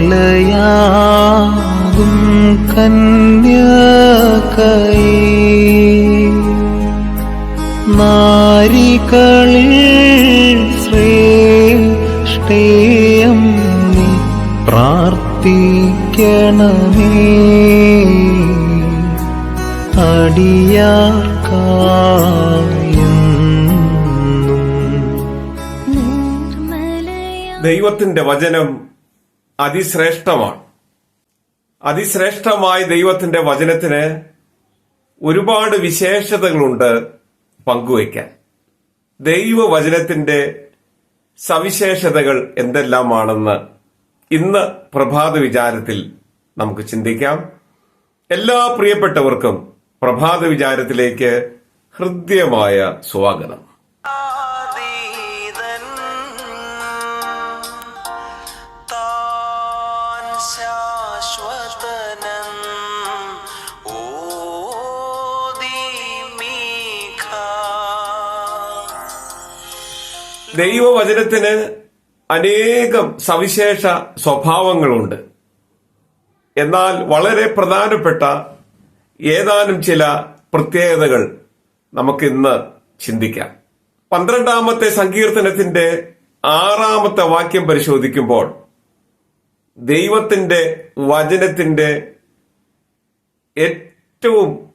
നിർമ്മലയാകും കന്യകൈ. നാരികളിൽ ശ്രേഷ്ഠേയം നീ പ്രാർത്ഥിക്കണമേ. അടിയാർക്കായും ദൈവത്തിന്റെ വചനം അതിശ്രേഷ്ഠമാണ്. അതിശ്രേഷ്ഠമായ ദൈവത്തിന്റെ വചനത്തിന് ഒരുപാട് വിശേഷതകളുണ്ട് പങ്കുവയ്ക്കാൻ. ദൈവവചനത്തിന്റെ സവിശേഷതകൾ എന്തെല്ലാമാണെന്ന് ഇന്ന് പ്രഭാത വിചാരത്തിൽ നമുക്ക് ചിന്തിക്കാം. എല്ലാ പ്രിയപ്പെട്ടവർക്കും പ്രഭാത വിചാരത്തിലേക്ക് ഹൃദ്യമായ സ്വാഗതം. ദൈവവചനത്തിന് അനേകം സവിശേഷ സ്വഭാവങ്ങളുണ്ട്. എന്നാൽ വളരെ പ്രധാനപ്പെട്ട ഏതാനും ചില പ്രത്യേകതകൾ നമുക്കിന്ന് ചിന്തിക്കാം. പന്ത്രണ്ടാമത്തെ സങ്കീർത്തനത്തിന്റെ ആറാമത്തെ വാക്യം പരിശോധിക്കുമ്പോൾ ദൈവത്തിന്റെ വചനത്തിന്റെ ഏറ്റവും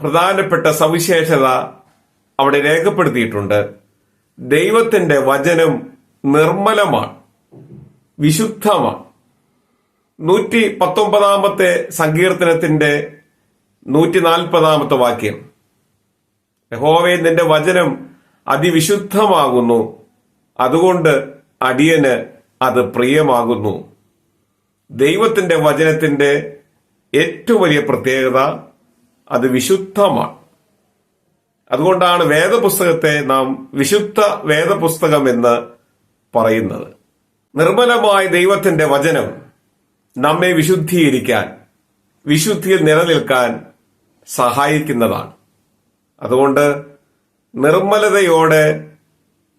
പ്രധാനപ്പെട്ട സവിശേഷത അവിടെ രേഖപ്പെടുത്തിയിട്ടുണ്ട്. ദൈവത്തിന്റെ വചനം നിർമ്മലമാണ് വിശുദ്ധമാണ്. നൂറ്റി പത്തൊമ്പതാമത്തെ സങ്കീർത്തനത്തിന്റെ നൂറ്റി നാൽപ്പതാമത്തെ വാക്യം. യഹോവേ നിന്റെ വചനം അതിവിശുദ്ധമാകുന്നു. അതുകൊണ്ട് അടിയന് അത് പ്രിയമാകുന്നു. ദൈവത്തിന്റെ വചനത്തിന്റെ ഏറ്റവും വലിയ പ്രത്യേകത അത് വിശുദ്ധമാണ്. അതുകൊണ്ടാണ് വേദപുസ്തകത്തെ നാം വിശുദ്ധ വേദപുസ്തകം എന്ന് പറയുന്നത്. നിർമ്മലമായ ദൈവത്തിന്റെ വചനം നമ്മെ വിശുദ്ധീകരിക്കാൻ വിശുദ്ധിയിൽ നിലനിൽക്കാൻ സഹായിക്കുന്നതാണ്. അതുകൊണ്ട് നിർമ്മലതയോടെ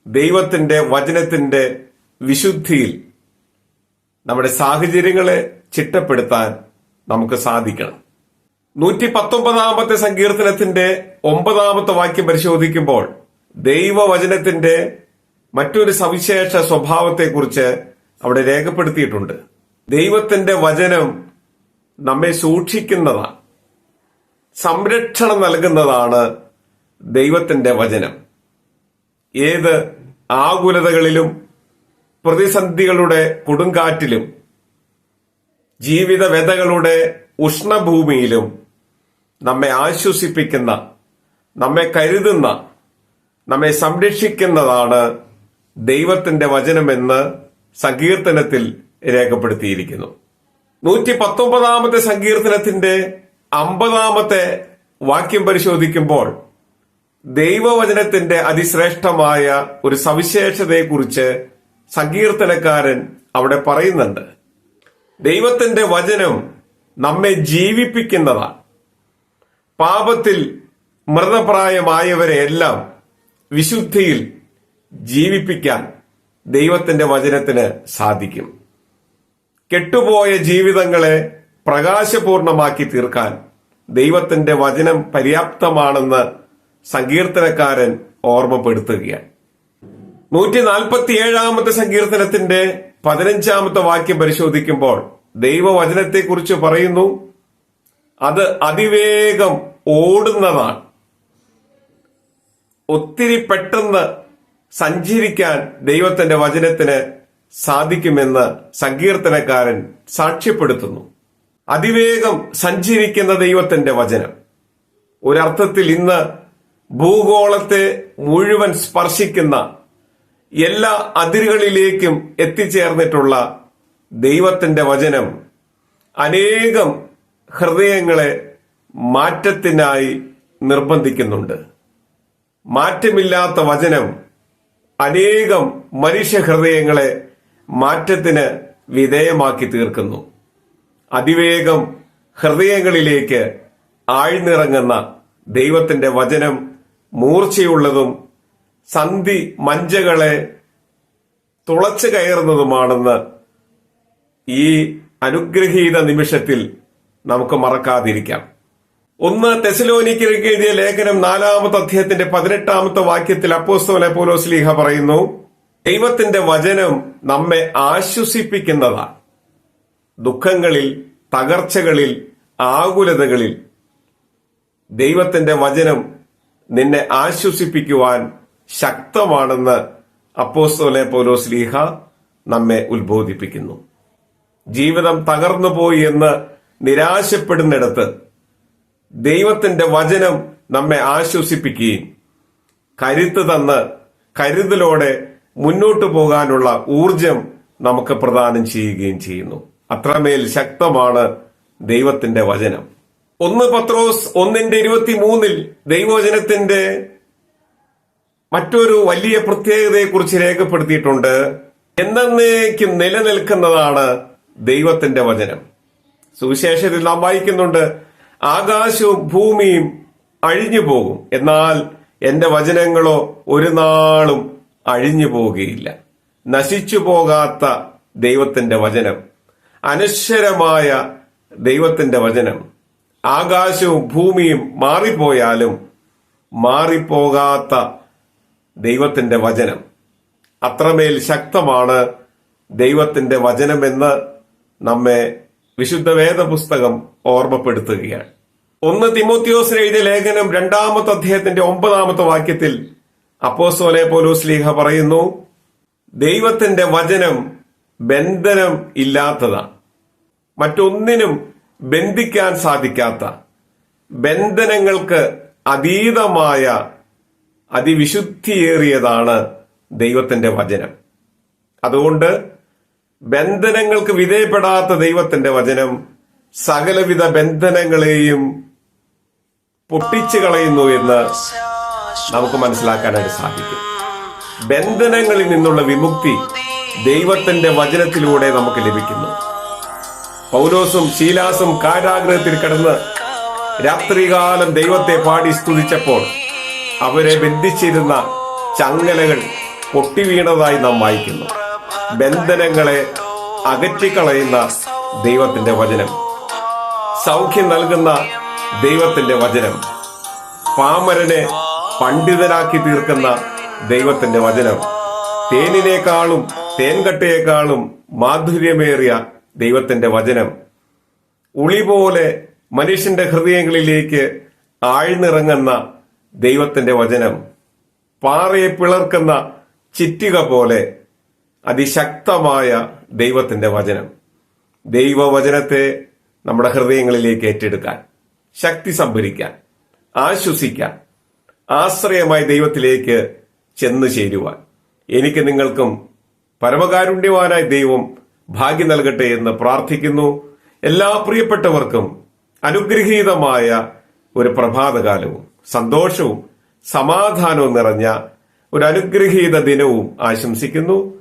ദൈവത്തിന്റെ വചനത്തിന്റെ വിശുദ്ധിയിൽ നമ്മുടെ സാഹചര്യങ്ങളെ ചിട്ടപ്പെടുത്താൻ നമുക്ക് സാധിക്കണം. നൂറ്റി പത്തൊമ്പതാമത്തെ സങ്കീർത്തനത്തിന്റെ ഒമ്പതാമത്തെ വാക്യം പരിശോധിക്കുമ്പോൾ ദൈവവചനത്തിന്റെ മറ്റൊരു സവിശേഷ സ്വഭാവത്തെക്കുറിച്ച് അവിടെ രേഖപ്പെടുത്തിയിട്ടുണ്ട്. ദൈവത്തിന്റെ വചനം നമ്മെ സൂക്ഷിക്കുന്നതാണ്. സംരക്ഷണം നൽകുന്നതാണ് ദൈവത്തിന്റെ വചനം. ഏത് ആകുലതകളിലും പ്രതിസന്ധികളുടെ കൊടുങ്കാറ്റിലും ജീവിത വ്യതകളുടെ ഉഷ്ണഭൂമിയിലും നമ്മെ ആശ്വസിപ്പിക്കുന്ന നമ്മെ കരുതുന്ന നമ്മെ സംരക്ഷിക്കുന്നതാണ് ദൈവത്തിന്റെ വചനമെന്ന് സങ്കീർത്തനത്തിൽ രേഖപ്പെടുത്തിയിരിക്കുന്നു. നൂറ്റി പത്തൊമ്പതാമത്തെ സങ്കീർത്തനത്തിന്റെ അമ്പതാമത്തെ വാക്യം പരിശോധിക്കുമ്പോൾ ദൈവവചനത്തിന്റെ അതിശ്രേഷ്ഠമായ ഒരു സവിശേഷതയെക്കുറിച്ച് സങ്കീർത്തനക്കാരൻ അവിടെ പറയുന്നുണ്ട്. ദൈവത്തിന്റെ വചനം നമ്മെ ജീവിപ്പിക്കുന്നതാണ്. പാപത്തിൽ മൃതപ്രായമായവരെ എല്ലാം വിശുദ്ധിയിൽ ജീവിപ്പിക്കാൻ ദൈവത്തിന്റെ വചനത്തിന് സാധിക്കും. കെട്ടുപോയ ജീവിതങ്ങളെ പ്രകാശപൂർണമാക്കി തീർക്കാൻ ദൈവത്തിന്റെ വചനം പര്യാപ്തമാണെന്ന് സങ്കീർത്തനക്കാരൻ ഓർമ്മപ്പെടുത്തുകയാണ്. നൂറ്റി നാൽപ്പത്തി ഏഴാമത്തെ സങ്കീർത്തനത്തിന്റെ പതിനഞ്ചാമത്തെ വാക്യം പരിശോധിക്കുമ്പോൾ ദൈവവചനത്തെക്കുറിച്ച് പറയുന്നു അത് അതിവേഗം ഓടുന്നതാണ്. ഒത്തിരി പെട്ടെന്ന് സഞ്ചരിക്കാൻ ദൈവത്തിന്റെ വചനത്തിന് സാധിക്കുമെന്ന് സങ്കീർത്തനക്കാരൻ സാക്ഷ്യപ്പെടുത്തുന്നു. അതിവേഗം സഞ്ചരിക്കുന്ന ദൈവത്തിന്റെ വചനം. ഒരർത്ഥത്തിൽ ഇന്ന് ഭൂഗോളത്തെ മുഴുവൻ സ്പർശിക്കുന്ന എല്ലാ അതിരുകളിലേക്കും എത്തിച്ചേർന്നിട്ടുള്ള ദൈവത്തിന്റെ വചനം അനേകം ഹൃദയങ്ങളെ മാറ്റത്തിനായി നിർബന്ധിക്കുന്നുണ്ട്. മാറ്റമില്ലാത്ത വചനം അനേകം മനുഷ്യഹൃദയങ്ങളെ മാറ്റത്തിന് വിധേയമാക്കി തീർക്കുന്നു. അതിവേഗം ഹൃദയങ്ങളിലേക്ക് ആഴ്ന്നിറങ്ങുന്ന ദൈവത്തിന്റെ വചനം മൂർച്ചയുള്ളതും സന്ധി മഞ്ചകളെ തുളച്ചു കയറുന്നതുമാണെന്ന് ഈ അനുഗ്രഹീത നിമിഷത്തിൽ നമുക്ക് മറക്കാതിരിക്കാം. ഒന്ന് തെസലോനിക്കർക്ക് എഴുതിയ ലേഖനം നാലാമത്തെ അധ്യായത്തിന്റെ പതിനെട്ടാമത്തെ വാക്യത്തിൽ അപ്പോസ്തോലെ പോലോസ്ലീഹ പറയുന്നു ദൈവത്തിന്റെ വചനം നമ്മെ ആശ്വസിപ്പിക്കുന്നതാണ്. ദുഃഖങ്ങളിൽ തകർച്ചകളിൽ ആകുലതകളിൽ ദൈവത്തിന്റെ വചനം നിന്നെ ആശ്വസിപ്പിക്കുവാൻ ശക്തമാണെന്ന് അപ്പോസ്തോലെ പോലോസ്ലീഹ നമ്മെ ഉത്ബോധിപ്പിക്കുന്നു. ജീവിതം തകർന്നുപോയി എന്ന് നിരാശപ്പെടുന്നിടത്ത് ദൈവത്തിന്റെ വചനം നമ്മെ ആശ്വസിപ്പിക്കുകയും കരുത്ത് തന്ന് കരുതലോടെ മുന്നോട്ടു പോകാനുള്ള ഊർജം നമുക്ക് പ്രദാനം ചെയ്യുകയും ചെയ്യുന്നു. അത്രമേൽ ശക്തമാണ് ദൈവത്തിന്റെ വചനം. ഒന്ന് പത്രോസ് ഒന്നിന്റെ ഇരുപത്തി മൂന്നിൽ ദൈവവചനത്തിന്റെ മറ്റൊരു വലിയ പ്രത്യേകതയെക്കുറിച്ച് രേഖപ്പെടുത്തിയിട്ടുണ്ട്. എന്നേക്കും നിലനിൽക്കുന്നതാണ് ദൈവത്തിന്റെ വചനം. സുവിശേഷത്തിൽ നാം വായിക്കുന്നുണ്ട് ആകാശവും ഭൂമിയും അഴിഞ്ഞു പോകും. എന്നാൽ എന്റെ വചനങ്ങളോ ഒരു നാളും അഴിഞ്ഞു പോകുകയില്ല നശിച്ചു പോകാത്ത ദൈവത്തിന്റെ വചനം. അനശ്വരമായ ദൈവത്തിന്റെ വചനം. ആകാശവും ഭൂമിയും മാറിപ്പോയാലും മാറിപ്പോകാത്ത ദൈവത്തിന്റെ വചനം. അത്രമേൽ ശക്തമാണ് ദൈവത്തിന്റെ വചനമെന്ന് നമ്മെ വിശുദ്ധ വേദപുസ്തകം ഓർമ്മപ്പെടുത്തുകയാണ്. ഒന്ന് തിമോത്യോസിന് എഴുതിയ ലേഖനം രണ്ടാമത്തെ അദ്ദേഹത്തിന്റെ ഒമ്പതാമത്തെ വാക്യത്തിൽ അപ്പോസോലെ പോലോസ് ലീഹ പറയുന്നു ദൈവത്തിന്റെ വചനം ബന്ധനം ഇല്ലാത്തതാണ് മറ്റൊന്നിനും ബന്ധിക്കാൻ സാധിക്കാത്ത. ബന്ധനങ്ങൾക്ക് അതീതമായ അതിവിശുദ്ധിയേറിയതാണ് ദൈവത്തിന്റെ വചനം. അതുകൊണ്ട് ബന്ധനങ്ങൾക്ക് വിധേയപ്പെടാത്ത ദൈവത്തിന്റെ വചനം സകലവിധ ബന്ധനങ്ങളെയും പൊട്ടിച്ചു കളയുന്നു എന്ന് നമുക്ക് മനസ്സിലാക്കാനായിട്ട് സാധിക്കും. ബന്ധനങ്ങളിൽ നിന്നുള്ള വിമുക്തി ദൈവത്തിന്റെ വചനത്തിലൂടെ നമുക്ക് ലഭിക്കുന്നു. പൗലോസും ശീലാസും കാരാഗ്രഹത്തിൽ കിടന്ന് രാത്രികാലം ദൈവത്തെ പാടി സ്തുതിച്ചപ്പോൾ അവരെ ബന്ധിച്ചിരുന്ന ചങ്ങലകൾ പൊട്ടിവീണതായി നാം വായിക്കുന്നു. ബന്ധനങ്ങളെ അകറ്റിക്കളയുന്ന ദൈവത്തിന്റെ വചനം. സൗഖ്യം നൽകുന്ന ദൈവത്തിന്റെ വചനം. പാമരനെ പണ്ഡിതനാക്കി തീർക്കുന്ന ദൈവത്തിന്റെ വചനം. തേനിനേക്കാളും തേൻകട്ടയേക്കാളും മാധുര്യമേറിയ ദൈവത്തിന്റെ വചനം. ഉളി പോലെ മനുഷ്യന്റെ ഹൃദയങ്ങളിലേക്ക് ആഴ്ന്നിറങ്ങുന്ന ദൈവത്തിന്റെ വചനം. പാറയെ പിളർക്കുന്ന ചിറ്റിക പോലെ അതിശക്തമായ ദൈവത്തിന്റെ വചനം. ദൈവവചനത്തെ നമ്മുടെ ഹൃദയങ്ങളിലേക്ക് ഏറ്റെടുക്കാൻ ശക്തി സംഭരിക്കാൻ ആശ്വസിക്കാൻ ആശ്രയമായി ദൈവത്തിലേക്ക് ചെന്നു ചേരുവാൻ. എനിക്ക് നിങ്ങൾക്കും പരമകാരുണ്യവാനായ ദൈവം ഭാഗ്യം നൽകട്ടെ എന്ന് പ്രാർത്ഥിക്കുന്നു. എല്ലാ പ്രിയപ്പെട്ടവർക്കും അനുഗ്രഹീതമായ ഒരു പ്രഭാതകാലവും സന്തോഷവും സമാധാനവും നിറഞ്ഞ ഒരു അനുഗ്രഹീത ദിനവും ആശംസിക്കുന്നു.